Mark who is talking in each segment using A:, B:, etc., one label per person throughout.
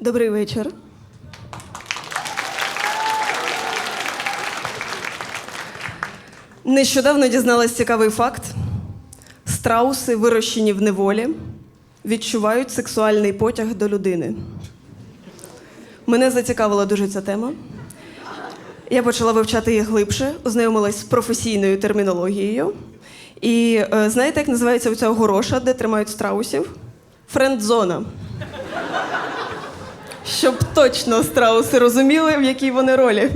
A: Добрий вечір. Нещодавно дізналась цікавий факт: страуси, вирощені в неволі, відчувають сексуальний потяг до людини. Мене зацікавила дуже ця тема. Я почала вивчати їх глибше, ознайомилась з професійною термінологією. І е, знаєте, як називається оця гороша, де тримають страусів? Френдзона. Щоб точно страуси розуміли, в якій вони ролі.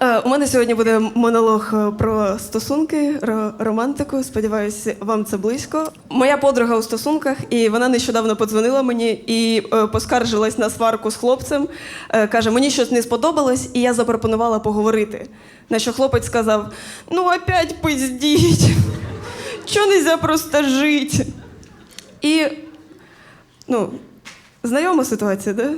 A: Е, У мене сьогодні буде монолог е, про стосунки, ро- романтику. Сподіваюся, вам це близько. Моя подруга у стосунках, і вона нещодавно подзвонила мені і е, поскаржилась на сварку з хлопцем. Каже, мені щось не сподобалось, і я запропонувала поговорити. На що хлопець сказав: ну, опять пиздіть. Чого нельзя просто жити? І ну, знайома ситуація, да?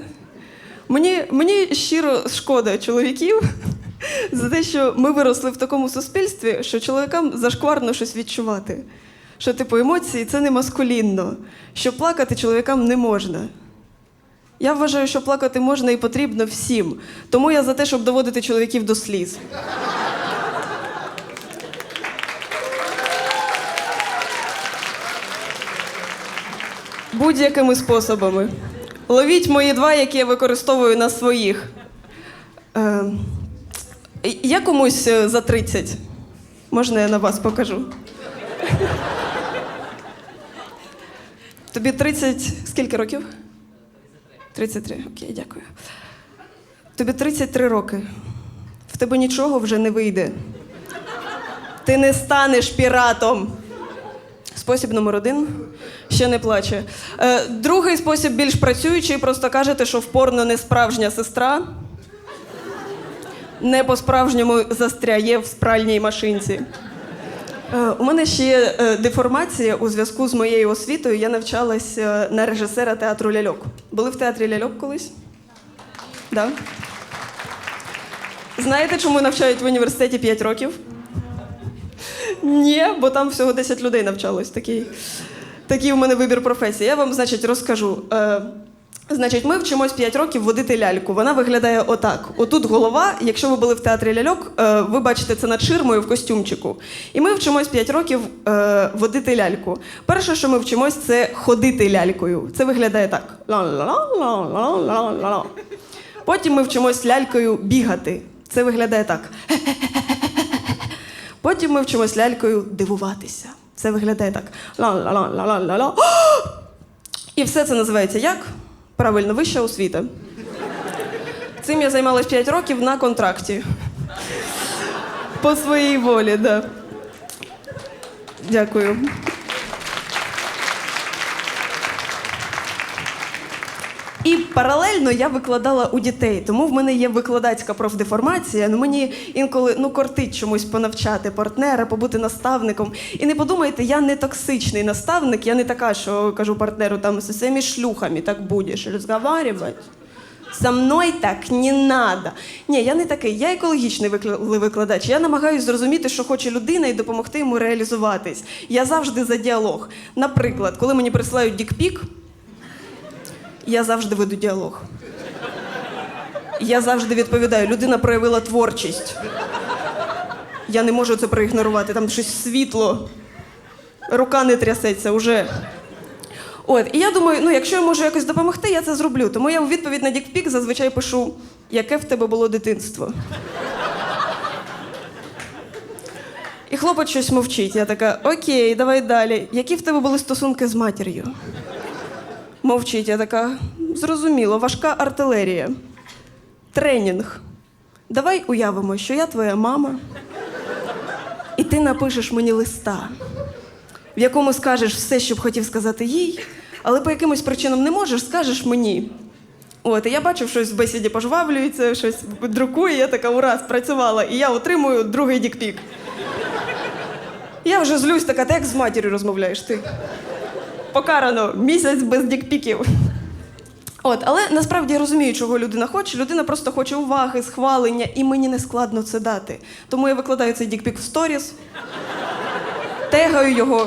A: Мені, мені щиро шкода чоловіків за те, що ми виросли в такому суспільстві, що чоловікам зашкварно щось відчувати. Що, типу, емоції це не маскулінно, що плакати чоловікам не можна. Я вважаю, що плакати можна і потрібно всім. Тому я за те, щоб доводити чоловіків до сліз. Будь-якими способами. Ловіть мої два, які я використовую на своїх. Е, я комусь е, за 30. Можна я на вас покажу? Тобі 30. Скільки років? 33. Окей, дякую. Тобі 33 роки. В тебе нічого вже не вийде. Ти не станеш піратом. Спосіб номер один ще не плаче. Е, другий спосіб більш працюючий, просто кажете, що в порно не справжня сестра. Не по-справжньому застряє в спральній машинці. Е, у мене ще є е, деформація у зв'язку з моєю освітою. Я навчалась е, на режисера театру ляльок. Були в театрі ляльок колись? Да. Знаєте, чому навчають в університеті 5 років? Ні, бо там всього 10 людей навчалось. Такий, такий у мене вибір професії. Я вам, значить, розкажу. Е, значить, ми вчимось 5 років водити ляльку. Вона виглядає отак. Отут голова. Якщо ви були в театрі ляльок, е, ви бачите це над ширмою в костюмчику. І ми вчимось 5 років е, водити ляльку. Перше, що ми вчимось, це ходити лялькою. Це виглядає так. Потім ми вчимось лялькою бігати. Це виглядає так. Потім ми вчимось лялькою дивуватися. Це виглядає так. Ла-ла-ла-ла-ла-ла. І все це називається як? Правильно, вища освіта. Цим я займалась 5 років на контракті. По своїй волі, так. Да. Дякую. І паралельно я викладала у дітей, тому в мене є викладацька профдеформація. Ну мені інколи ну кортить чомусь понавчати партнера, побути наставником. І не подумайте, я не токсичний наставник, я не така, що кажу партнеру там з усіми шлюхами так будеш розговаривати. Со мною так не надо. Ні, я не такий. Я екологічний викладач. Я намагаюся зрозуміти, що хоче людина, і допомогти йому реалізуватись. Я завжди за діалог. Наприклад, коли мені присилають дікпік, я завжди веду діалог. Я завжди відповідаю, людина проявила творчість. Я не можу це проігнорувати. Там щось світло, рука не трясеться уже. От, і я думаю, ну якщо я можу якось допомогти, я це зроблю. Тому я у відповідь на дікпік зазвичай пишу, яке в тебе було дитинство. І хлопець щось мовчить. Я така, окей, давай далі. Які в тебе були стосунки з матір'ю? Мовчить, я така, зрозуміло, важка артилерія. Тренінг. Давай уявимо, що я твоя мама, і ти напишеш мені листа, в якому скажеш все, що б хотів сказати їй, але по якимось причинам не можеш, скажеш мені. От, і я бачу, щось в бесіді пожвавлюється, щось друкує, я така ура, спрацювала, і я отримую другий дікпік. Я вже злюсь така, ти як з матір'ю розмовляєш ти покарано місяць без дікпіків. От, але насправді я розумію, чого людина хоче. Людина просто хоче уваги, схвалення, і мені не складно це дати. Тому я викладаю цей дікпік в сторіс, тегаю його.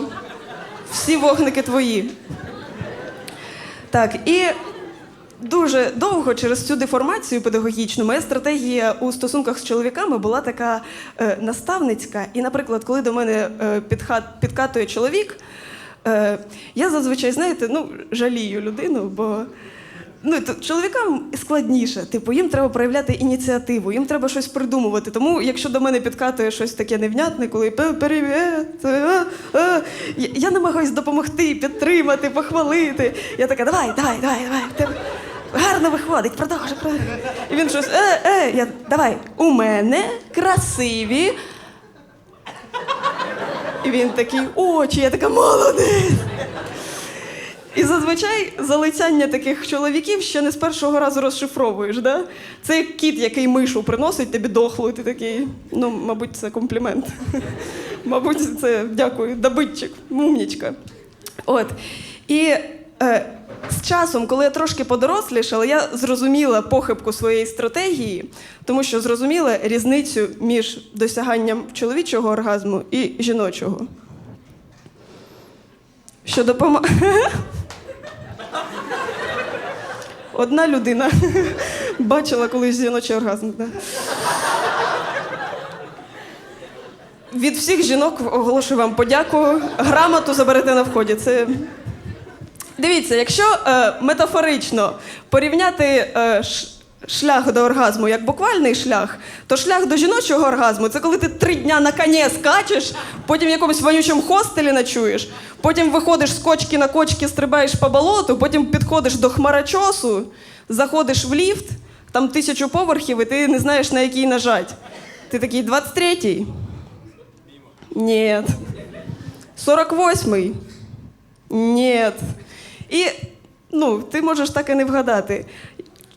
A: Всі вогники твої. Так, і дуже довго через цю деформацію педагогічну моя стратегія у стосунках з чоловіками була така е, наставницька. І, наприклад, коли до мене е, підхат, підкатує чоловік, е, я зазвичай, знаєте, ну, жалію людину, бо. Ну, то чоловікам складніше. Типу, їм треба проявляти ініціативу, їм треба щось придумувати. Тому, якщо до мене підкатує щось таке невнятне, коли привіт, а, а», я, я намагаюсь допомогти, підтримати, похвалити. Я така, давай, давай, давай, давай. Гарно виходить, продовжуй, продовжуй. І він щось, е, е, я, давай, у мене красиві. І він такий, очі, я така молодець. І зазвичай залицяння таких чоловіків ще не з першого разу розшифровуєш, да? Це як кіт, який мишу приносить тобі дохлу, і ти такий, ну, мабуть, це комплімент. Мабуть, це дякую, добитчик, мумнічка. От. І е, з часом, коли я трошки подорослішала, я зрозуміла похибку своєї стратегії, тому що зрозуміла різницю між досяганням чоловічого оргазму і жіночого. Що допомагає. Одна людина бачила колись жіночий оргазм. Да. Від всіх жінок оголошую вам подяку. Грамоту заберете на вході. Це... Дивіться, якщо е, метафорично порівняти е, ш- шлях до оргазму як буквальний шлях, то шлях до жіночого оргазму це коли ти три дня на коні скачеш, потім в якомусь вонючому хостелі ночуєш, потім виходиш з кочки на кочки, стрибаєш по болоту, потім підходиш до хмарочосу, заходиш в ліфт, там тисячу поверхів, і ти не знаєш на який нажать. Ти такий 23-й? Ні. 48-й? Ні. І ну, ти можеш так і не вгадати.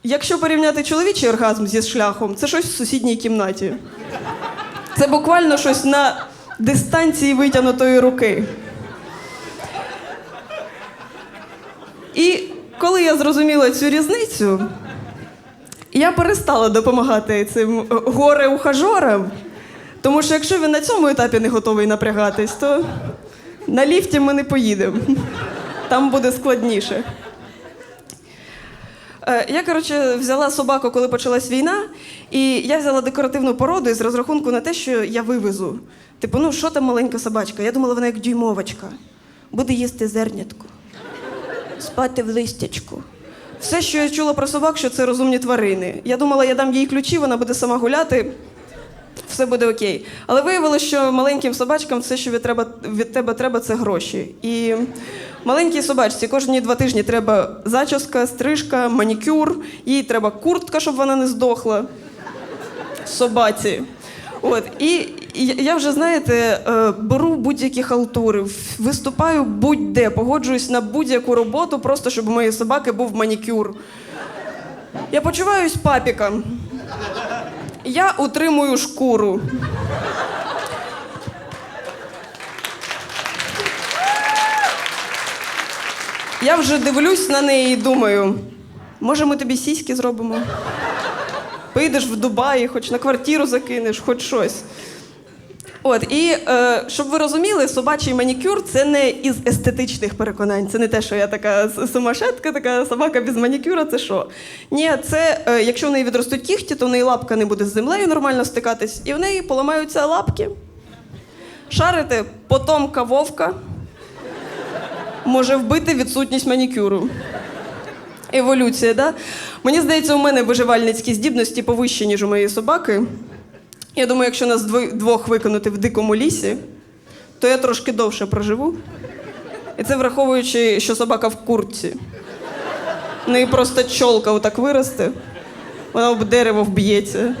A: Якщо порівняти чоловічий оргазм зі шляхом, це щось в сусідній кімнаті. Це буквально щось на дистанції витягнутої руки. І коли я зрозуміла цю різницю, я перестала допомагати цим е, горе-ухажорам, тому що якщо він на цьому етапі не готовий напрягатись, то на ліфті ми не поїдемо. Там буде складніше. Е, Я, коротше, взяла собаку, коли почалась війна, і я взяла декоративну породу із розрахунку на те, що я вивезу. Типу, ну що там маленька собачка? Я думала, вона як дюймовочка. Буде їсти зернятку, спати в листячку. Все, що я чула про собак, що це розумні тварини. Я думала, я дам їй ключі, вона буде сама гуляти, все буде окей. Але виявилося, що маленьким собачкам все, що від, тебе треба, це гроші. І маленькій собачці кожні два тижні треба зачіска, стрижка, манікюр, їй треба куртка, щоб вона не здохла. Собаці. От, і я вже, знаєте, е, беру будь-які халтури, виступаю будь-де, погоджуюсь на будь-яку роботу, просто щоб у моєї собаки був манікюр. Я почуваюсь папіком. Я утримую шкуру. Я вже дивлюсь на неї і думаю, може, ми тобі сіськи зробимо? Поїдеш в Дубаї, хоч на квартиру закинеш, хоч щось. От, і е, щоб ви розуміли, собачий манікюр це не із естетичних переконань. Це не те, що я така с- сумасшедка, така собака без манікюра, це що? Ні, це е, якщо в неї відростуть кіхті, то в неї лапка не буде з землею нормально стикатись, і в неї поламаються лапки. Шарите потомка вовка може вбити відсутність манікюру. Еволюція, да? Мені здається, у мене виживальницькі здібності повищі, ніж у моєї собаки. Я думаю, якщо нас двох виконати в дикому лісі, то я трошки довше проживу. І це враховуючи, що собака в куртці. В неї просто чолка отак виросте, вона об дерево вб'ється.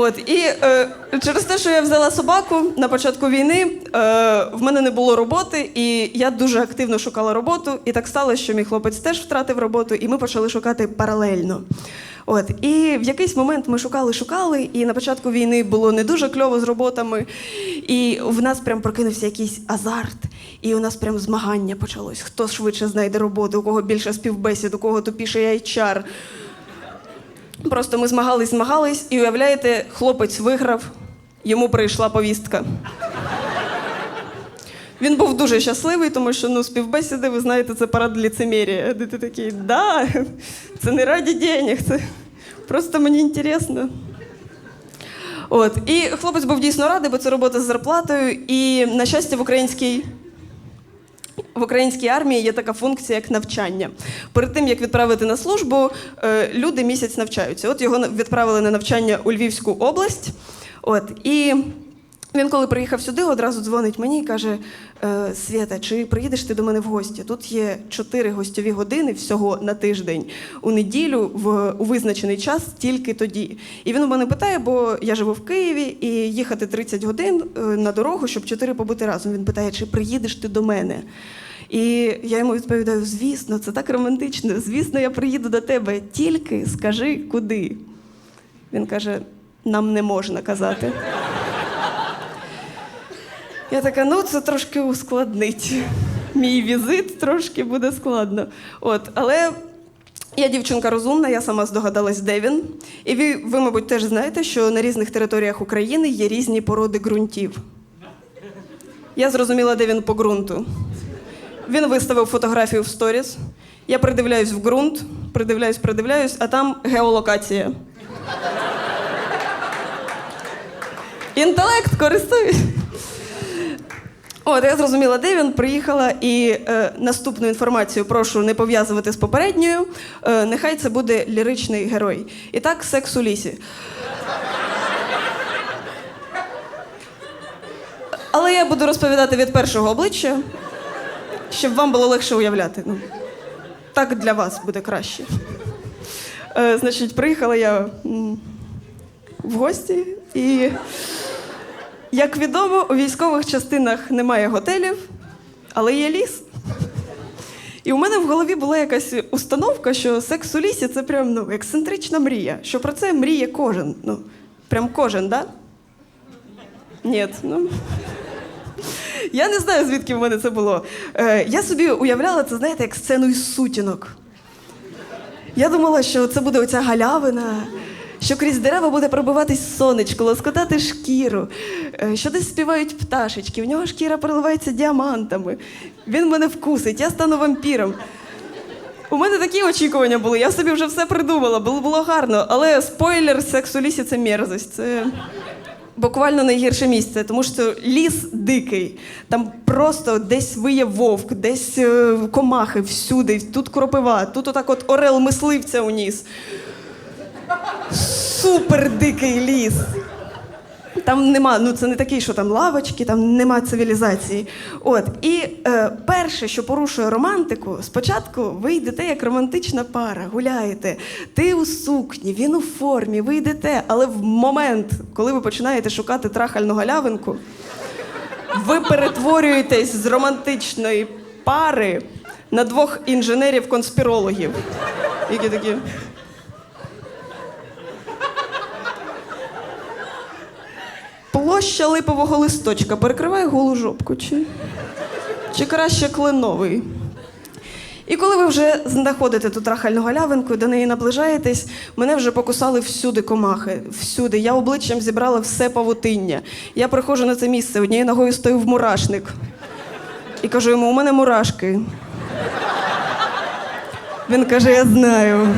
A: От, і е, через те, що я взяла собаку на початку війни, е, в мене не було роботи, і я дуже активно шукала роботу. І так сталося, що мій хлопець теж втратив роботу, і ми почали шукати паралельно. От, і в якийсь момент ми шукали, шукали, і на початку війни було не дуже кльово з роботами. І в нас прям прокинувся якийсь азарт, і у нас прям змагання почалось. Хто швидше знайде роботу, у кого більше співбесід, у кого тупіший HR. Просто ми змагались, змагались, і уявляєте, хлопець виграв, йому прийшла повістка. Він був дуже щасливий, тому що ну, співбесіди, ви знаєте, це парад ліцемірія. Де ти такий, да, це не раді денег, це просто мені інтересно. От. І хлопець був дійсно радий, бо це робота з зарплатою. І, на щастя, в українській. В українській армії є така функція, як навчання. Перед тим як відправити на службу, е, люди місяць навчаються. От його відправили на навчання у Львівську область. От і він, коли приїхав сюди, одразу дзвонить мені і каже: е, Свята, чи приїдеш ти до мене в гості? Тут є чотири гостьові години всього на тиждень у неділю в у визначений час тільки тоді. І він у мене питає, бо я живу в Києві і їхати 30 годин е, на дорогу, щоб чотири побути разом. Він питає, чи приїдеш ти до мене? І я йому відповідаю: звісно, це так романтично. Звісно, я приїду до тебе. Тільки скажи куди. Він каже: нам не можна казати. Я така, ну це трошки ускладнить. Мій візит трошки буде складно. От, але я дівчинка розумна, я сама здогадалась, де він. І ви, ви, мабуть, теж знаєте, що на різних територіях України є різні породи ґрунтів. Я зрозуміла, де він по ґрунту. Він виставив фотографію в сторіс. Я придивляюсь в ґрунт, придивляюсь, придивляюсь, а там геолокація. Інтелект користуюсь. От, я зрозуміла, де він приїхала, і е, наступну інформацію прошу не пов'язувати з попередньою. Е, нехай це буде ліричний герой. І так, секс у лісі. Але я буду розповідати від першого обличчя, щоб вам було легше уявляти. Ну, так для вас буде краще. Е, значить, приїхала я в гості і. Як відомо, у військових частинах немає готелів, але є ліс. І у мене в голові була якась установка, що секс у лісі це прям ну, ексцентрична мрія. Що про це мріє кожен. Ну, прям кожен, да? Ні, ну. Я не знаю, звідки в мене це було. Е, я собі уявляла це, знаєте, як сцену із сутінок. Я думала, що це буде оця галявина, що крізь дерева буде пробиватись сонечко, лоскотати шкіру, е, що десь співають пташечки, в нього шкіра переливається діамантами. Він мене вкусить, я стану вампіром. У мене такі очікування були, я собі вже все придумала, було, було гарно, але спойлер, секс у лісі це мерзость. Це буквально найгірше місце, тому що ліс дикий. Там просто десь виє вовк, десь е, комахи всюди, тут кропива, тут отак от орел мисливця уніс. Супер дикий ліс. Там нема, ну це не такий, що там лавочки, там нема цивілізації. От і е, перше, що порушує романтику, спочатку ви йдете як романтична пара, гуляєте. Ти у сукні, він у формі, ви йдете, але в момент, коли ви починаєте шукати трахальну галявинку, ви перетворюєтесь з романтичної пари на двох інженерів-конспірологів, які такі. Площа липового листочка перекриває голу жопку, чи, чи краще кленовий. І коли ви вже знаходите ту трахальну галявинку, і до неї наближаєтесь, мене вже покусали всюди комахи. Всюди. Я обличчям зібрала все павутиння. Я приходжу на це місце, однією ногою стою в мурашник. І кажу йому: у мене мурашки. Він каже, я знаю.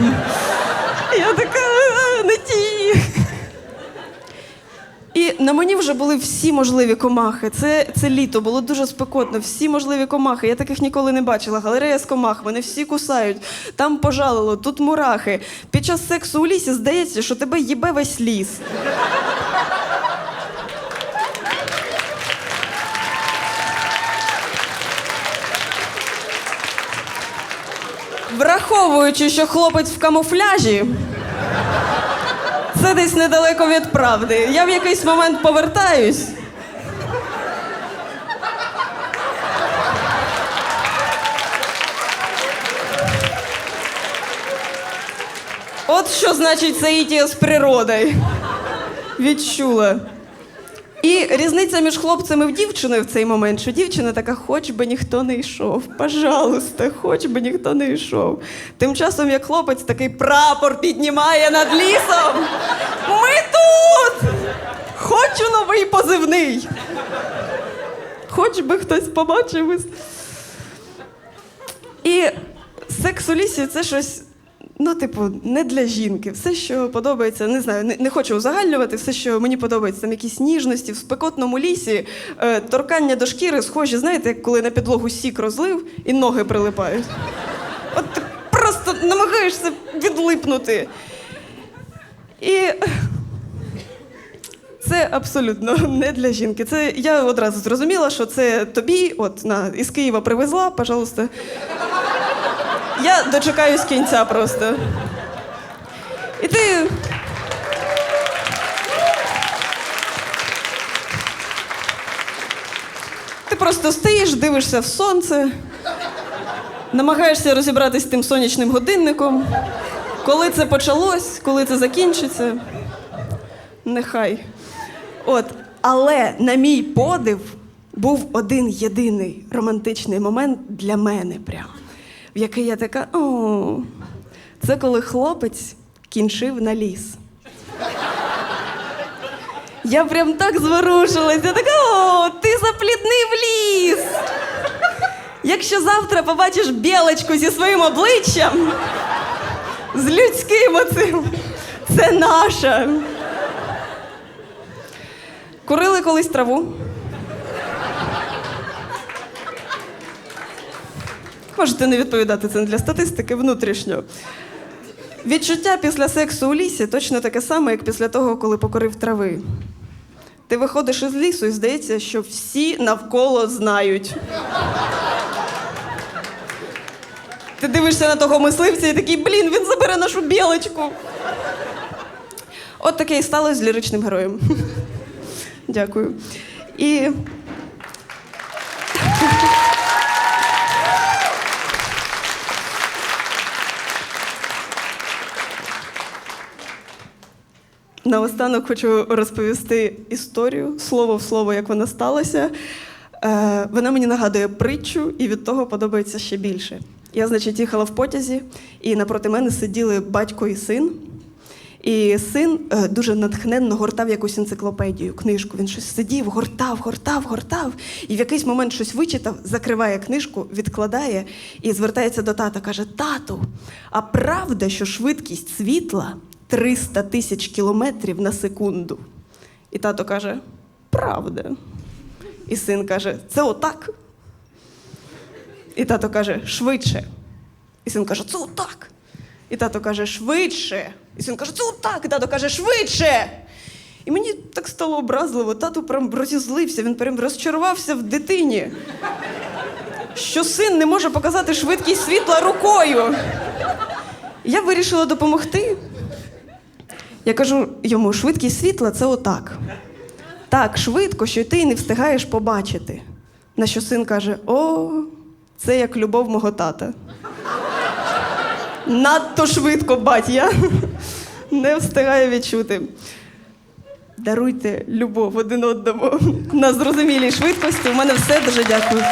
A: Я така, «А, не ті. І на мені вже були всі можливі комахи. Це, це літо, було дуже спекотно. Всі можливі комахи. Я таких ніколи не бачила. Галерея з комах, вони всі кусають. Там пожалило, тут мурахи. Під час сексу у лісі здається, що тебе їбе весь ліс. Враховуючи, що хлопець в камуфляжі, це десь недалеко від правди. Я в якийсь момент повертаюсь. От що значить соїтія з природою. Відчула. І різниця між хлопцем і дівчиною в цей момент, що дівчина така, хоч би ніхто не йшов. Пожалуйста, хоч би ніхто не йшов. Тим часом, як хлопець такий прапор піднімає над лісом. Ми тут! Хочу новий позивний. Хоч би хтось побачив. І секс у лісі це щось, ну, типу, не для жінки. Все, що подобається, не знаю, не, не хочу узагальнювати, все, що мені подобається, там якісь ніжності в спекотному лісі, е, торкання до шкіри схожі, знаєте, як коли на підлогу сік розлив і ноги прилипають. От ти просто намагаєшся відлипнути. І це абсолютно не для жінки. Це я одразу зрозуміла, що це тобі, от на із Києва привезла, пожалуйста. Я дочекаюсь кінця просто. І ти. Ти просто стоїш, дивишся в сонце, намагаєшся розібратися з тим сонячним годинником. Коли це почалось, коли це закінчиться, нехай. От, але на мій подив був один єдиний романтичний момент для мене, прям, в який я така: о, це коли хлопець кінчив на ліс. Я прям так зворушилась. Я така, о, ти запліднив ліс. Якщо завтра побачиш білочку зі своїм обличчям, з людським оцим, це наша. Курили колись траву. Можете не відповідати це для статистики внутрішньо. Відчуття після сексу у лісі точно таке саме, як після того, коли покорив трави. Ти виходиш із лісу і здається, що всі навколо знають. Ти дивишся на того мисливця і такий, блін, він забере нашу білочку. От таке і сталося з ліричним героєм. Дякую. І. Наостанок хочу розповісти історію слово в слово, як вона сталася. Е, вона мені нагадує притчу, і від того подобається ще більше. Я, значить, їхала в потязі, і напроти мене сиділи батько і син. І син е, дуже натхненно гортав якусь енциклопедію, книжку. Він щось сидів, гортав, гортав, гортав. І в якийсь момент щось вичитав, закриває книжку, відкладає і звертається до тата. каже: Тату, а правда, що швидкість світла 300 тисяч кілометрів на секунду? І тато каже: Правда. І син каже: Це отак. І тато каже: швидше. І син каже: Це отак. І тато каже, швидше. І син каже, це отак. І тато каже, швидше. І мені так стало образливо. Тато прям розізлився, він прям розчарувався в дитині. Що син не може показати швидкість світла рукою. Я вирішила допомогти. Я кажу йому, швидкість світла це отак. Так, швидко, що ти не встигаєш побачити. На що син каже: О, це як любов мого тата. Надто швидко, бать, я не встигаю відчути. Даруйте любов один одному на зрозумілій швидкості. У мене все дуже дякую.